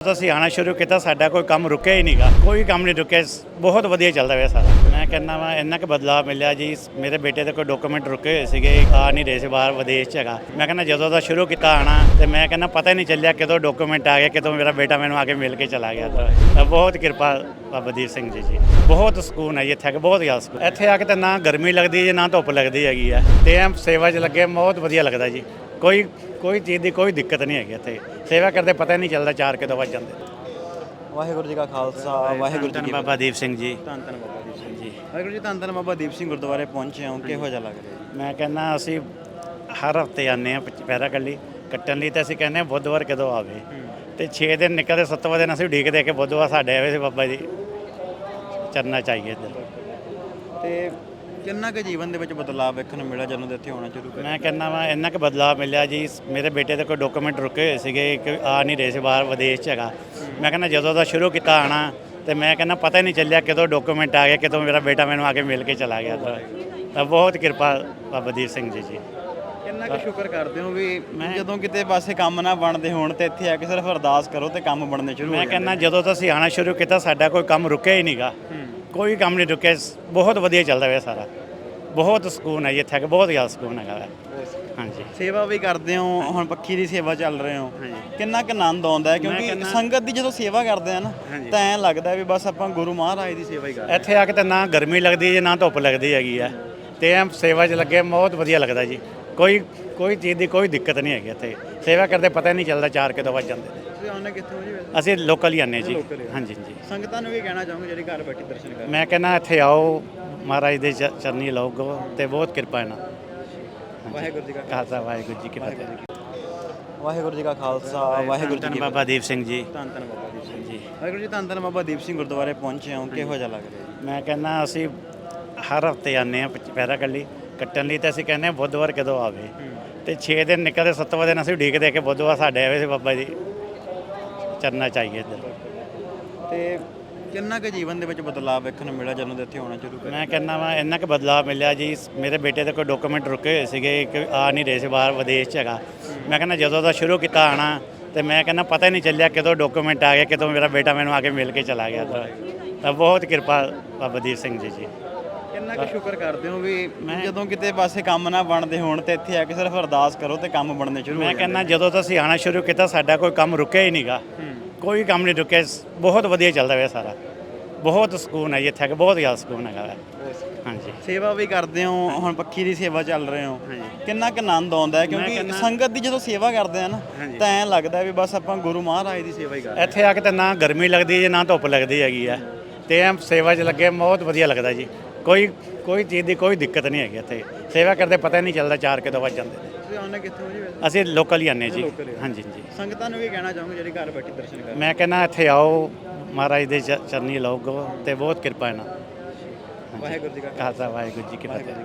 ਜਦੋਂ ਅਸੀਂ ਆਣਾ ਸ਼ੁਰੂ ਕੀਤਾ, ਸਾਡਾ ਕੋਈ ਕੰਮ ਰੁਕਿਆ ਹੀ ਨਹੀਂਗਾ। ਕੋਈ ਕੰਮ ਨਹੀਂ ਰੁਕਿਆ, ਬਹੁਤ ਵਧੀਆ ਚੱਲਦਾ ਹੋਇਆ ਸਾਰਾ। ਮੈਂ ਕਹਿੰਦਾ ਵਾ, ਇੰਨਾ ਕੁ ਬਦਲਾਅ ਮਿਲਿਆ ਜੀ। ਮੇਰੇ ਬੇਟੇ ਦੇ ਕੋਈ ਡਾਕੂਮੈਂਟ ਰੁਕੇ ਹੋਏ ਸੀਗੇ, ਆ ਨਹੀਂ ਰਹੇ ਸੀ ਬਾਹਰ ਵਿਦੇਸ਼ 'ਚ ਹੈਗਾ। ਮੈਂ ਕਹਿੰਦਾ, ਜਦੋਂ ਦਾ ਸ਼ੁਰੂ ਕੀਤਾ ਆਣਾ ਤੇ ਮੈਂ ਕਹਿੰਦਾ, ਪਤਾ ਹੀ ਨਹੀਂ ਚੱਲਿਆ ਕਿਦੋਂ ਡਾਕੂਮੈਂਟ ਆ ਗਿਆ, ਕਿਦੋਂ ਮੇਰਾ ਬੇਟਾ ਮੈਨੂੰ ਆ ਕੇ ਮਿਲ ਕੇ ਚਲਾ ਗਿਆ। ਤਾਂ ਬਹੁਤ ਕਿਰਪਾ ਬਾਬਾ ਦੀਪ ਸਿੰਘ ਜੀ ਜੀ ਬਹੁਤ ਸਕੂਨ ਹੈ ਜੀ ਇੱਥੇ ਆ ਕੇ, ਬਹੁਤ ਜ਼ਿਆਦਾ ਸਕੂਨ। ਇੱਥੇ ਆ ਕੇ ਤਾਂ ਨਾ ਗਰਮੀ ਲੱਗਦੀ ਹੈ, ਨਾ ਧੁੱਪ ਲੱਗਦੀ ਹੈਗੀ ਆ। ਤੇ ਐਮ ਸੇਵਾ 'ਚ ਲੱਗੇ, ਬਹੁਤ ਵਧੀਆ ਲੱਗਦਾ ਜੀ। ਕੋਈ ਕੋਈ ਚੀਜ਼ ਦੀ ਕੋਈ ਦਿੱਕਤ ਨਹੀਂ ਹੈਗੀ ਇੱਥੇ। ਸੇਵਾ ਕਰਦੇ ਪਤਾ ਨਹੀਂ ਚੱਲਦਾ ਚਾਰ ਕਦੋਂ ਵੱਜ ਜਾਂਦੇ। ਵਾਹਿਗੁਰੂ ਜੀ ਕਾ ਖਾਲਸਾ ਵਾਹਿਗੁਰੂ ਜੀ ਕੀ ਬਾਬਾ ਦੀਪ ਸਿੰਘ ਜੀ। ਧੰਨ ਧੰਨ ਬਾਬਾ ਦੀਪ ਸਿੰਘ ਜੀ। ਵਾਹਿਗੁਰੂ ਜੀ ਧੰਨ ਧੰਨ ਬਾਬਾ ਦੀਪ ਸਿੰਘ ਗੁਰਦੁਆਰੇ ਪਹੁੰਚੇ ਹਾਂ। ਕਿਹੋ ਜਿਹਾ ਲੱਗ ਰਿਹਾ ਮੈਂ ਕਹਿੰਦਾ ਅਸੀਂ ਹਰ ਹਫ਼ਤੇ ਆਨੇ ਆ ਪੈਰਾ ਕੱਲੀ। ਕੱਟਣ ਲਈ ਤਾਂ ਅਸੀਂ ਕਹਿੰਦੇ ਹਾਂ ਬੁੱਧਵਾਰ ਕਦੋਂ ਆਵੇ। ਤੇ 6 ਦਿਨ ਨਿਕਲਦੇ 7ਵਾਂ ਦਿਨ ਅਸੀਂ ਉਡੀਕਦੇ ਕਿ ਬੁੱਧਵਾਰ ਸਾਡੇ ਆਵੇ ਸੀ ਬਾਬਾ ਜੀ। ਚਰਨਾ ਚਾਹੀਏ ਤੇ ਕਿੰਨਾ ਕੁ ਜੀਵਨ ਦੇ ਵਿੱਚ ਬਦਲਾਅ ਵੇਖਣ ਨੂੰ ਮਿਲਿਆ ਜਦੋਂ ਦੇ ਇੱਥੇ ਆਉਣਾ ਸ਼ੁਰੂ ਕਰਿਆ? ਮੈਂ ਕਹਿੰਦਾ ਵਾ ਇੰਨਾ ਕੁ ਬਦਲਾਅ ਮਿਲਿਆ ਜੀ। ਮੇਰੇ ਬੇਟੇ ਦੇ ਕੋਈ ਡਾਕੂਮੈਂਟ ਰੁਕੇ ਹੋਏ ਸੀਗੇ ਕਿ ਆ ਨਹੀਂ ਰਹੇ ਸੀ ਬਾਹਰ ਵਿਦੇਸ਼ 'ਚ ਹੈਗਾ। ਮੈਂ ਕਹਿੰਦਾ ਜਦੋਂ ਦਾ ਸ਼ੁਰੂ ਕੀਤਾ ਆਣਾ ਤੇ ਮੈਂ ਕਹਿੰਦਾ ਪਤਾ ਹੀ ਨਹੀਂ ਚੱਲਿਆ ਕਦੋਂ ਡਾਕੂਮੈਂਟ ਆ ਗਏ ਕਦੋਂ ਮੇਰਾ ਬੇਟਾ ਮੈਨੂੰ ਆ ਕੇ ਮਿਲ ਕੇ ਚਲਾ ਗਿਆ। ਤਾਂ ਤਾਂ ਬਹੁਤ ਕਿਰਪਾ ਬਾਬਾ ਦੀਪ ਸਿੰਘ ਜੀ ਜੀ ਕਿੰਨਾ ਕੁ ਸ਼ੁਕਰ ਕਰਦੇ ਹੋ ਵੀ ਜਦੋਂ ਕਿਤੇ ਪਾਸੇ ਕੰਮ ਨਾ ਬਣਦੇ ਹੋਣ ਤੇ ਇੱਥੇ ਆ ਕੇ ਸਿਰਫ ਅਰਦਾਸ ਕਰੋ ਤੇ ਕੰਮ ਬਣਨੇ ਸ਼ੁਰੂ ਹੋ ਮੈਂ ਕਹਿੰਦਾ ਜਦੋਂ ਤੋਂ ਅਸੀਂ ਆਣਾ ਸ਼ੁਰੂ ਕੀਤਾ ਸਾਡਾ ਕੋਈ ਕੰਮ ਰੁਕਿਆ ਹੀ ਨਹੀਂਗਾ ਕੋਈ ਕੰਮ ਨਹੀਂ ਰੁਕਿਆ ਬਹੁਤ ਵਧੀਆ ਚੱਲਦਾ ਹੋਇਆ ਸਾਰਾ ਬਹੁਤ ਸਕੂਨ ਹੈ ਜੀ ਇੱਥੇ ਆ ਕੇ ਬਹੁਤ ਜ਼ਿਆਦਾ ਸਕੂਨ ਹੈਗਾ ਵਾ। ਹਾਂਜੀ ਸੇਵਾ ਵੀ ਕਰਦੇ ਹੋ ਹੁਣ ਪੱਖੀ ਦੀ ਸੇਵਾ ਚੱਲ ਰਹੇ ਹੋ। ਕਿੰਨਾ ਕੁ ਆਨੰਦ ਆਉਂਦਾ ਹੈ ਕਿਉਂਕਿ ਕਹਿੰਦਾ- ਸੰਗਤ ਦੀ ਜਦੋਂ ਸੇਵਾ ਕਰਦੇ ਆ ਨਾ। ਤਾਂ ਐਂ ਲੱਗਦਾ ਵੀ ਬਸ ਆਪਾਂ ਗੁਰੂ ਮਹਾਰਾਜ ਦੀ ਸੇਵਾ ਹੀ ਕਰ ਰਹੇ ਇੱਥੇ ਆ ਕੇ ਤਾਂ ਨਾ ਗਰਮੀ ਲੱਗਦੀ ਹੈ ਨਾ ਧੁੱਪ ਲੱਗਦੀ ਹੈਗੀ ਆ ਤੇ ਐਮ ਸੇਵਾ 'ਚ ਲੱਗੇ ਬਹੁਤ ਵਧੀਆ ਲੱਗਦਾ ਜੀ ਕੋਈ ਕੋਈ ਚੀਜ਼ ਦੀ ਕੋਈ ਦਿੱਕਤ ਨਹੀਂ ਹੈਗੀ ਇੱਥੇ ਸੇਵਾ ਕਰਦੇ ਪਤਾ ਹੀ ਨਹੀਂ ਚੱਲਦਾ ਚਾਰ ਕਦੋਂ ਵੱਜ ਜਾਂਦੇ ਨੇ। ਤੁਸੀਂ ਆਉਣੇ ਕਿੱਥੋਂ ਜੀ ਵੈਸੇ? ਅਸੀਂ ਲੋਕਲ ਹੀ ਆਨੇ ਜੀ। ਹੀ ਆ। ਹਾਂਜੀ ਜੀ ਸੰਗਤਾਂ ਨੂੰ ਵੀ ਕਹਿਣਾ ਚਾਹੂੰਗਾ ਜਿਹੜੀ ਘਰ ਬੈਠੀ ਦਰਸ਼ਨ ਕਰ ਮੈਂ ਕਹਿੰਦਾ ਇੱਥੇ ਆਓ ਮਹਾਰਾਜ ਦੇ ਚ- ਚਰਨੀ ਲਾਓਗੋ ਤੇ ਬਹੁਤ ਕਿਰਪਾ ਹੈ ਨਾ। ਵਾਹਿਗੁਰੂ ਜੀ ਕਾ ਖਾਲਸਾ ਵਾਹਿਗੁਰੂ ਜੀ ਕੀ ਫਤਿਹ। ਵਾਹਿਗੁਰੂ ਜੀ ਕਾ ਖਾਲਸਾ ਵਾਹਿਗੁਰੂ ਜੀ ਕੀ ਬਾਬਾ ਦੀਪ ਸਿੰਘ ਜੀ। ਧੰਨ ਧੰਨ ਬਾਬਾ ਦੀਪ ਸਿੰਘ ਜੀ। ਵਾਹਿਗੁਰੂ ਜੀ ਧੰਨ ਧੰਨ ਬਾਬਾ ਦੀਪ ਸਿੰਘ ਗੁਰਦੁਆਰੇ ਪਹੁੰਚੇ ਹਾਂ। ਕਿਹੋ ਜਿਹਾ ਲੱਗ ਰਿਹਾ ਜੀ? ਮੈਂ ਕਹਿੰਦਾ ਅਸੀਂ ਹਰ ਹਫ਼ਤੇ ਆਨੇ ਆ ਪੈਰਾ ਕੱਲੀ ਕੱਟਣ ਲਈ ਤਾਂ ਅਸੀਂ ਕਹਿੰਦੇ ਹਾਂ ਬੁੱਧਵਾਰ ਕਦੋਂ ਆਵੇ। ਤੇ 6 ਦਿਨ ਨਿਕਲਦੇ 7ਵਾਂ ਦਿਨ ਅਸੀਂ ਉਡੀਕਦੇ ਕਿ ਬੁੱਧਵਾਰ ਸਾਡੇ ਆਵੇ ਸੀ ਬਾਬਾ ਜੀ। ਚਰਨਾ ਚਾਹੀਏ ਇੱਧਰ। ਤੇ ਕਿੰਨਾ ਕੁ ਜੀਵਨ ਦੇ ਵਿੱਚ ਬਦਲਾਅ ਵੇਖਣ ਨੂੰ ਮਿਲਿਆ ਜਦੋਂ ਦੇ ਇੱਥੇ ਆਉਣਾ ਸ਼ੁਰੂ ਕਰਿਆ? ਮੈਂ ਕਹਿੰਦਾ ਵਾ ਇੰਨਾ ਕੁ ਬਦਲਾਅ ਮਿਲਿਆ ਜੀ। ਮੇਰੇ ਬੇਟੇ ਦੇ ਕੋਈ ਡਾਕੂਮੈਂਟ ਰੁਕੇ ਹੋਏ ਸੀਗੇ ਕਿ ਆ ਨਹੀਂ ਰਹੇ ਸੀ ਬਾਹਰ ਵਿਦੇਸ਼ 'ਚ ਹੈਗਾ। ਮੈਂ ਕਹਿੰਦਾ ਜਦੋਂ ਦਾ ਸ਼ੁਰੂ ਕੀਤਾ ਆਣਾ ਤੇ ਮੈਂ ਕਹਿੰਦਾ ਪਤਾ ਹੀ ਨਹੀਂ ਚੱਲਿਆ ਕਦੋਂ ਡਾਕੂਮੈਂਟ ਆ ਗਏ ਕਦੋਂ ਮੇਰਾ ਬੇਟਾ ਮੈਨੂੰ ਆ ਕੇ ਮਿਲ ਕੇ ਚਲਾ ਗਿਆ। ਤਾਂ ਬਹੁਤ ਕਿਰਪਾ ਬਾਬਾ ਦੀਪ ਸਿੰਘ ਜੀ ਜੀ ਕਿੰਨਾ ਕੁ ਸ਼ੁਕਰ ਕਰਦੇ ਹੋ ਵੀ ਜਦੋਂ ਕਿਤੇ ਪਾਸੇ ਕੰਮ ਨਾ ਬਣਦੇ ਹੋਣ ਤੇ ਇੱਥੇ ਆ ਕੇ ਸਿਰਫ ਅਰਦਾਸ ਕਰੋ ਤੇ ਕੰਮ ਬਣਨੇ ਸ਼ੁਰੂ ਹੋ ਮੈਂ ਕਹਿੰਦਾ ਜਦੋਂ ਤੋਂ ਅਸੀਂ ਆਣਾ ਸ਼ੁਰੂ ਕੀਤਾ ਸਾਡਾ ਕੋਈ ਕੰਮ ਰੁਕਿਆ ਹੀ ਨਹੀਂਗਾ। ਕੋਈ ਕੰਮ ਨਹੀਂ ਰੁਕਿਆ ਬਹੁਤ ਵਧੀਆ ਚੱਲਦਾ ਹੋਇਆ ਸਾਰਾ। ਬਹੁਤ ਸਕੂਨ ਹੈ ਇੱਥੇ ਆ ਕੇ ਬਹੁਤ ਜ਼ਿਆਦਾ ਸਕੂਨ ਹੈਗਾ। ਹਾਂਜੀ। ਸੇਵਾ ਵੀ ਕਰਦੇ ਹੋ ਹੁਣ ਪੱਖੀ ਦੀ ਸੇਵਾ ਚੱਲ ਰਹੇ ਹੋ। ਕਿੰਨਾ ਕੁ ਆਨੰਦ ਆਉਂਦਾ ਹੈ ਕਿਉਂਕਿ ਸੰਗਤ ਦੀ ਜਦੋਂ ਸੇਵਾ ਕਰਦੇ ਆ ਨਾ। ਤਾਂ ਐਂ ਲੱਗਦਾ ਵੀ ਬਸ ਆਪਾਂ ਗੁਰੂ ਮਹਾਰਾਜ ਦੀ ਸੇਵਾ ਹੀ ਕਰ ਰਹੇ ਇੱਥੇ ਆ ਕੇ ਤਾਂ ਨਾ ਗਰਮੀ ਲੱਗਦੀ ਹੈ ਨਾ ਧੁੱਪ ਲੱਗਦੀ ਹੈਗੀ ਆ ਤੇ ਐਮ ਸੇਵਾ 'ਚ ਲੱਗੇ ਬਹੁਤ ਵਧੀਆ ਲੱਗਦਾ ਜੀ। ਕੋਈ ਕੋਈ ਚੀਜ਼ ਦੀ ਕੋਈ ਦਿੱਕਤ ਨਹੀਂ ਹੈਗੀ ਇੱਥੇ। ਸੇਵਾ ਕਰਦੇ ਪਤਾ ਹੀ ਨਹੀਂ ਚੱਲਦਾ ਚਾਰ ਕਦੋਂ ਵੱਜ ਜਾਂਦੇ ਨੇ। ਤੁਸੀਂ ਆਉਣੇ ਕਿੱਥੋਂ ਜੀ ਵੈਸੇ? ਅਸੀਂ ਲੋਕਲ ਹੀ ਆਨੇ ਜੀ। ਹਾਂਜੀ ਜੀ ਸੰਗਤਾਂ ਨੂੰ ਵੀ ਕਹਿਣਾ ਚਾਹੂੰਗਾ ਜਿਹੜੀ ਘਰ ਬੈਠੀ ਦਰਸ਼ਨ ਕਰ ਮੈਂ ਕਹਿੰਦਾ ਇੱਥੇ ਆਓ ਮਹਾਰਾਜ ਦੇ ਚ- ਚਰਨੀ ਲਾਓਗੋ ਤੇ ਬਹੁਤ ਕਿਰਪਾ ਹੈ ਨਾ। ਵਾਹਿਗੁਰੂ ਜੀ ਕਾ ਖਾਲਸਾ ਵਾਹਿਗੁਰੂ ਜੀ ਕੀ ਫਤਿਹ।